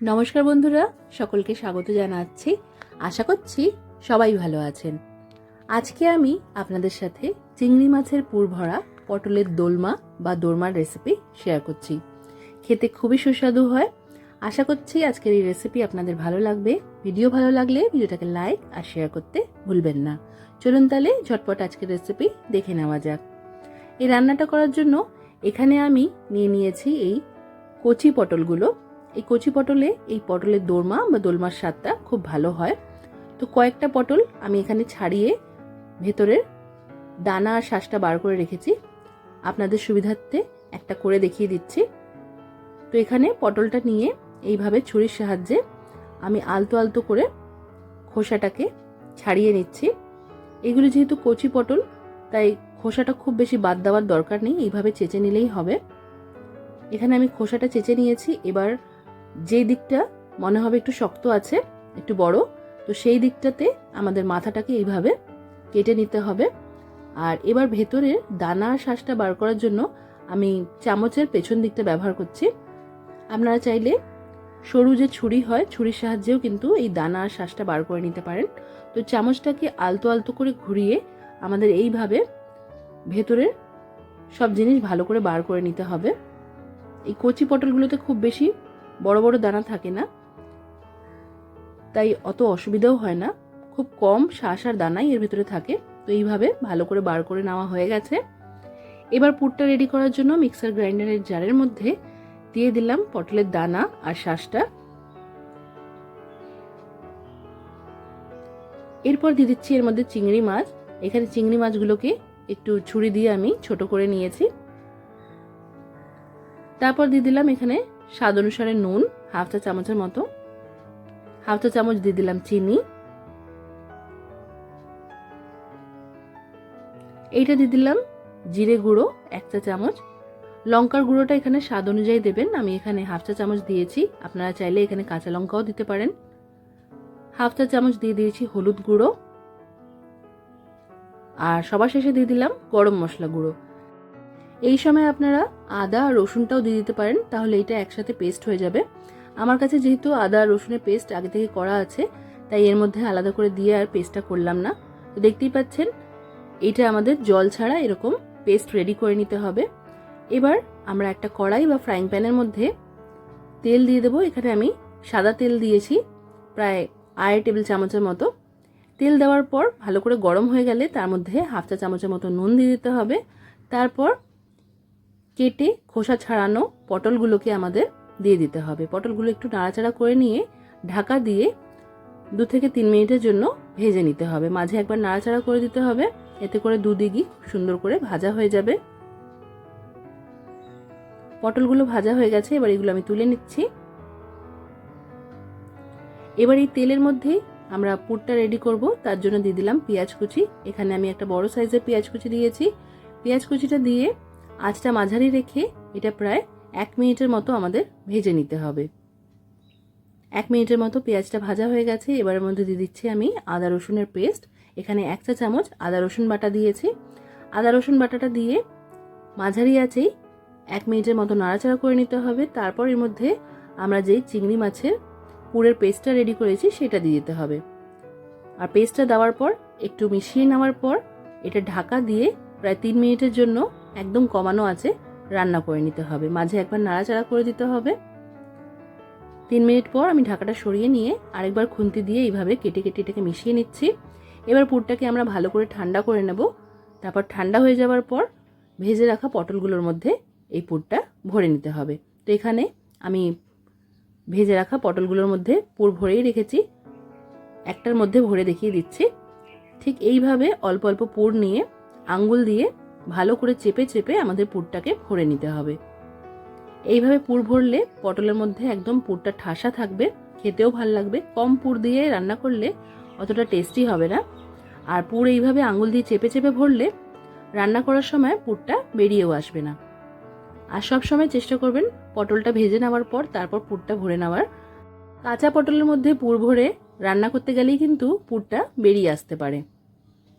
নমস্কার বন্ধুরা, সকলকে স্বাগত জানাচ্ছি। আশা করছি সবাই ভালো আছেন। আজকে আমি আপনাদের সাথে চিংড়ি মাছের পুর ভরা পটলের দোলমা বা দোরমার রেসিপি শেয়ার করছি। খেতে খুবই সুস্বাদু হয়। আশা করছি আজকের এই রেসিপি আপনাদের ভালো লাগবে। ভিডিও ভালো লাগলে ভিডিওটাকে লাইক আর শেয়ার করতে ভুলবেন না। চলুন তাহলে ঝটপট আজকের রেসিপি দেখে নেওয়া যাক। এই রান্নাটা করার জন্য এখানে আমি নিয়ে নিয়েছি এই কচি পটলগুলো। এই কচি পটলে, এই পটলের দোরমা বা দোলমার স্বাদটা খুব ভালো হয়। তো কয়েকটা পটল আমি এখানে ছাড়িয়ে ভেতরের দানা আর শ্বাসটা বার করে রেখেছি। আপনাদের সুবিধার্থে একটা করে দেখিয়ে দিচ্ছি। তো এখানে পটলটা নিয়ে এইভাবে ছুরির সাহায্যে আমি আলতো আলতো করে খোসাটাকে ছাড়িয়ে নিচ্ছি। এগুলো যেহেতু কচি পটল, তাই খোসাটা খুব বেশি বাদ দেওয়ার দরকার নেই। এইভাবে চেঁচে নিলেই হবে। এখানে আমি খোসাটা চেঁচে নিয়েছি। এবার যে দিকটা মনে হবে একটু শক্ত আছে, একটু বড়, তো সেই দিকটাতে আমাদের মাথাটাকে এইভাবে কেটে নিতে হবে। আর এবার ভেতরের দানা আর শ্বাসটা বার করার জন্য আমি চামচের পেছন দিকটা ব্যবহার করছি। আপনারা চাইলে সরু যে ছুরি হয়, ছুরির সাহায্যেও কিন্তু এই দানা আর শ্বাসটা বার করে নিতে পারেন। তো চামচটাকে আলতো আলতো করে ঘুরিয়ে আমাদের এইভাবে ভেতরের সব জিনিস ভালো করে বার করে নিতে হবে। এই কচি পটলগুলোতে খুব বেশি বড় বড় দানা থাকে না। তাই অত অসুবিধাও হয় না। খুব কম শ্বাস আর দানাই এর ভেতরে থাকে। তো এইভাবে ভালো করে বার করে নেওয়া হয়ে গেছে। এবার পুরটা রেডি করার জন্য মিক্সার গ্রাইন্ডারের জারের মধ্যে দিয়ে দিলাম পটলের দানা আর শ্বাসটা এরপর দিয়ে দিচ্ছি এর মধ্যে চিংড়ি মাছ। এখানে চিংড়ি মাছগুলোকে একটু ছুরি দিয়ে আমি ছোট করে নিয়েছি। তারপর দিয়ে দিলাম এখানে স্বাদ অনুসারে নুন, হাফ চা চামচের মতো। হাফ চা চামচ দিয়ে দিলাম চিনি। এইটা দিয়ে দিলাম জিরে গুঁড়ো, এক চা চামচ। লঙ্কার গুঁড়োটা এখানে স্বাদ অনুযায়ী দেবেন। আমি এখানে হাফ চা চামচ দিয়েছি। আপনারা চাইলে এখানে কাঁচা লঙ্কাও দিতে পারেন। হাফ চা চামচ দিয়ে দিয়েছি হলুদ গুঁড়ো। আর সবার শেষে দিয়ে দিলাম গরম মশলা গুঁড়ো। এই সময় আপনারা আদা আর রসুনটাও দিয়ে দিতে পারেন, তাহলে এটা একসাথে পেস্ট হয়ে যাবে। আমার কাছে যেহেতু আদা আর রসুনের পেস্ট আগে থেকে করা আছে, তাই এর মধ্যে আলাদা করে দিয়ে আর পেস্টটা করলাম না। তো দেখতেই পাচ্ছেন, এটা আমাদের জল ছাড়া এরকম পেস্ট রেডি করে নিতে হবে। এবার আমরা একটা কড়াই বা ফ্রাইং প্যানের মধ্যে তেল দিয়ে দেবো। এখানে আমি সাদা তেল দিয়েছি, প্রায় আড়াই টেবিল চামচের মতো। তেল দেওয়ার পর ভালো করে গরম হয়ে গেলে তার মধ্যে হাফ চা চামচের মতো নুন দিয়ে দিতে হবে। তারপর কেটে খোসা ছাড়ানো পটলগুলোকে আমাদের দিয়ে দিতে হবে। পটলগুলো একটু নাড়াচাড়া করে নিয়ে ঢাকা দিয়ে দু থেকে তিন মিনিটের জন্য ভেজে নিতে হবে। মাঝে একবার নাড়াচাড়া করে দিতে হবে। এতে করে দুদিকই সুন্দর করে ভাজা হয়ে যাবে। পটলগুলো ভাজা হয়ে গেছে, এবার এগুলো আমি তুলে নিচ্ছি। এবার এই তেলের মধ্যে আমরা পুরটা রেডি করব। তার জন্য দিয়ে দিলাম পেঁয়াজ কুচি। এখানে আমি একটা বড় সাইজের পেঁয়াজ কুচি দিয়েছি। পেঁয়াজ কুচিটা দিয়ে আঁচটা মাঝারি রেখে এটা প্রায় এক মিনিটের মতো আমাদের ভেজে নিতে হবে। এক মিনিটের মতো পেঁয়াজটা ভাজা হয়ে গেছে। এবারের মধ্যে দিয়ে দিচ্ছি আমি আদা রসুনের পেস্ট। এখানে এক চা চামচ আদা রসুন বাটা দিয়েছি। আদা রসুন বাটাটা দিয়ে মাঝারি আছেই এক মিনিটের মতো নাড়াচাড়া করে নিতে হবে। তারপর এর মধ্যে আমরা যেই চিংড়ি মাছের পুরের পেস্টটা রেডি করেছি, সেটা দিয়ে দিতে হবে। আর পেস্টটা দেওয়ার পর, একটু মিশিয়ে নেওয়ার পর, এটা ঢাকা দিয়ে প্রায় তিন মিনিটের জন্য একদম কমানো আছে, রান্না করে নিতে হবে। মাঝে একবার নাড়াচাড়া করে দিতে হবে। তিন মিনিট পর আমি ঢাকাটা সরিয়ে নিয়ে আরেকবার খুন্তি দিয়ে এইভাবে কেটে কেটে এটাকে মিশিয়ে নিচ্ছি। এবার পুরটাকে আমরা ভালো করে ঠান্ডা করে নেব। তারপর ঠান্ডা হয়ে যাওয়ার পর ভেজে রাখা পটলগুলোর মধ্যে এই পুরটা ভরে নিতে হবে। তো এখানে আমি ভেজে রাখা পটলগুলোর মধ্যে পুর ভরেই রেখেছি। একটার মধ্যে ভরে দেখিয়ে দিচ্ছি। ঠিক এইভাবে অল্প অল্প পুর নিয়ে আঙ্গুল দিয়ে ভালো করে চেপে চেপে আমাদের পুরটাকে ভরে নিতে হবে। এইভাবে পুর ভরলে পটলের মধ্যে একদম পুরটা ঠাসা থাকবে, খেতেও ভালো লাগবে। কম পুর দিয়ে রান্না করলে অতটা টেস্টি হবে না। আর পুর এইভাবে আঙুল দিয়ে চেপে চেপে ভরলে রান্না করার সময় পুরটা বেরিয়েও আসবে না। আর সব সময় চেষ্টা করবেন পটলটা ভেজে নেওয়ার পর তারপর পুরটা ভরে নেওয়ার। কাঁচা পটলের মধ্যে পুর ভরে রান্না করতে গেলেই কিন্তু পুরটা বেরিয়ে আসতে পারে।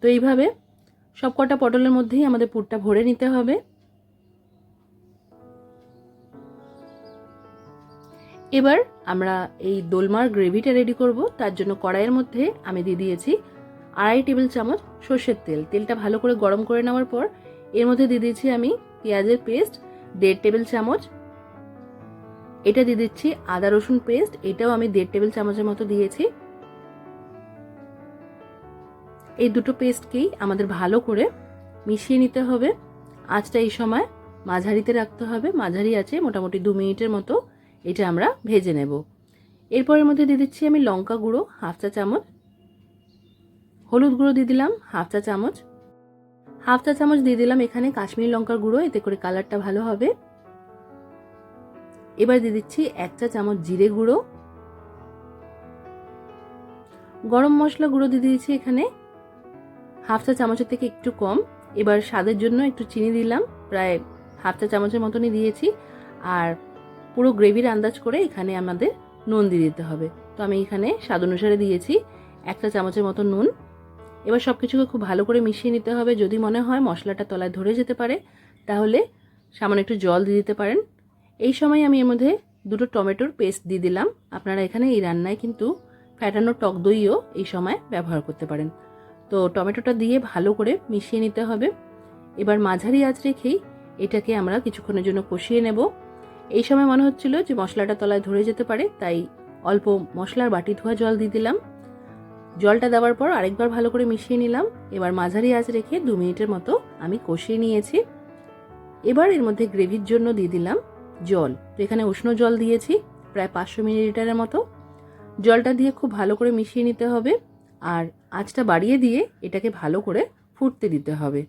তো এইভাবে সব কটা পটলের মধ্যেই আমাদের পুরটা ভরে নিতে হবে। এবার আমরা এই দোলমার গ্রেভিটা রেডি করব। তার জন্য কড়াইয়ের মধ্যে আমি দিয়ে দিয়েছি আড়াই টেবিল চামচ সর্ষের তেল। তেলটা ভালো করে গরম করে নেওয়ার পর এর মধ্যে দিয়ে দিয়েছি আমি পেঁয়াজের পেস্ট, দেড় টেবিল চামচ। এটা দিয়ে দিচ্ছি আদা রসুন পেস্ট, এটাও আমি দেড় টেবিল চামচের মতো দিয়েছি। এই দুটো পেস্টকেই আমাদের ভালো করে মিশিয়ে নিতে হবে। আঁচটা এই সময় মাঝারিতে রাখতে হবে। মাঝারি আছে, মোটামুটি দু মিনিটের মতো এটা আমরা ভেজে নেব। এরপরের মধ্যে দিয়ে দিচ্ছি আমি লঙ্কা গুঁড়ো, হাফ চা চামচ। হলুদ গুঁড়ো দিয়ে দিলাম, হাফ চা চামচ। হাফ চা চামচ দিয়ে দিলাম এখানে কাশ্মীরি লঙ্কার গুঁড়ো, এতে করে কালারটা ভালো হবে। এবার দিয়ে দিচ্ছি এক চা চামচ জিরে গুঁড়ো। গরম মশলা গুঁড়ো দিয়ে দিয়েছি এখানে হাফ চা চামচের থেকে একটু কম। এবার স্বাদের জন্য একটু চিনি দিলাম, প্রায় হাফ চা চামচের মতনই দিয়েছি। আর পুরো গ্রেভির আন্দাজ করে এখানে আমাদের নুন দিয়ে দিতে হবে। তো আমি এখানে স্বাদ অনুসারে দিয়েছি একটা চামচের মতো নুন। এবার সব কিছুকে খুব ভালো করে মিশিয়ে নিতে হবে। যদি মনে হয় মশলাটা তলায় ধরে যেতে পারে, তাহলে সামান্য একটু জল দিয়ে দিতে পারেন। এই সময় আমি এর মধ্যে দুটো টমেটোর পেস্ট দিয়ে দিলাম। আপনারা এখানে এই রান্নায় কিন্তু ফ্যাটানো টক দইও এই সময় ব্যবহার করতে পারেন। তো টমেটোটা দিয়ে ভালো করে মিশিয়ে নিতে হবে। এবার মাঝারি আঁচ রেখেই এটাকে আমরা কিছুক্ষণের জন্য কষিয়ে নেব। এই সময় মনে হচ্ছিল যে মশলাটা তলায় ধরে যেতে পারে, তাই অল্প মশলার বাটি ধোয়া জল দিয়ে দিলাম। জলটা দেওয়ার পর আরেকবার ভালো করে মিশিয়ে নিলাম। এবার মাঝারি আঁচ রেখে দু মিনিটের মতো আমি কষিয়ে নিয়েছি। এবার এর মধ্যে গ্রেভির জন্য দিয়ে দিলাম জল। তো এখানে উষ্ণ জল দিয়েছি, প্রায় পাঁচশো মিলিলিটারের মতো। জলটা দিয়ে খুব ভালো করে মিশিয়ে নিতে হবে। আর আঁচটা বাড়িয়ে দিয়ে এটাকে ভালো করে ফুটতে দিতে হবে।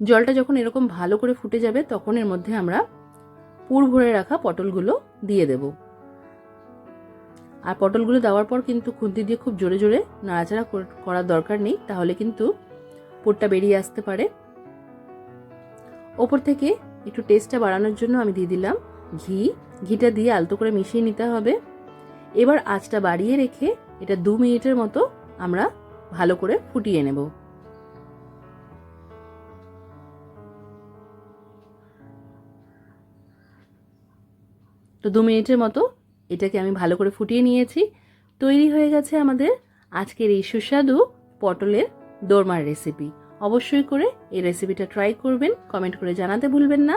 জলটা যখন এরকম ভালো করে ফুটে যাবে, তখন এর মধ্যে আমরা পুর ভরে রাখা পটলগুলো দিয়ে দেব। আর পটলগুলো দেওয়ার পর কিন্তু খুন্তি দিয়ে খুব জোরে জোরে নাড়াচাড়া করার দরকার নেই, তাহলে কিন্তু পুরটা বেরিয়ে আসতে পারে। ওপর থেকে একটু টেস্টটা বাড়ানোর জন্য আমি দিয়ে দিলাম ঘি। ঘিটা দিয়ে আলতো করে মিশিয়ে নিতে হবে। এবার আঁচটা বাড়িয়ে রেখে এটা দু মিনিটের মতো আমরা ভালো করে ফুটিয়ে নেব। তো দু মিনিটের মতো এটাকে আমি ভালো করে ফুটিয়ে নিয়েছি। তৈরি হয়ে গেছে আমাদের আজকের এই সুস্বাদু পটলের দোরমার রেসিপি অবশ্যই করে এই রেসিপিটা ট্রাই করবেন কমেন্ট করে জানাতে ভুলবেন না।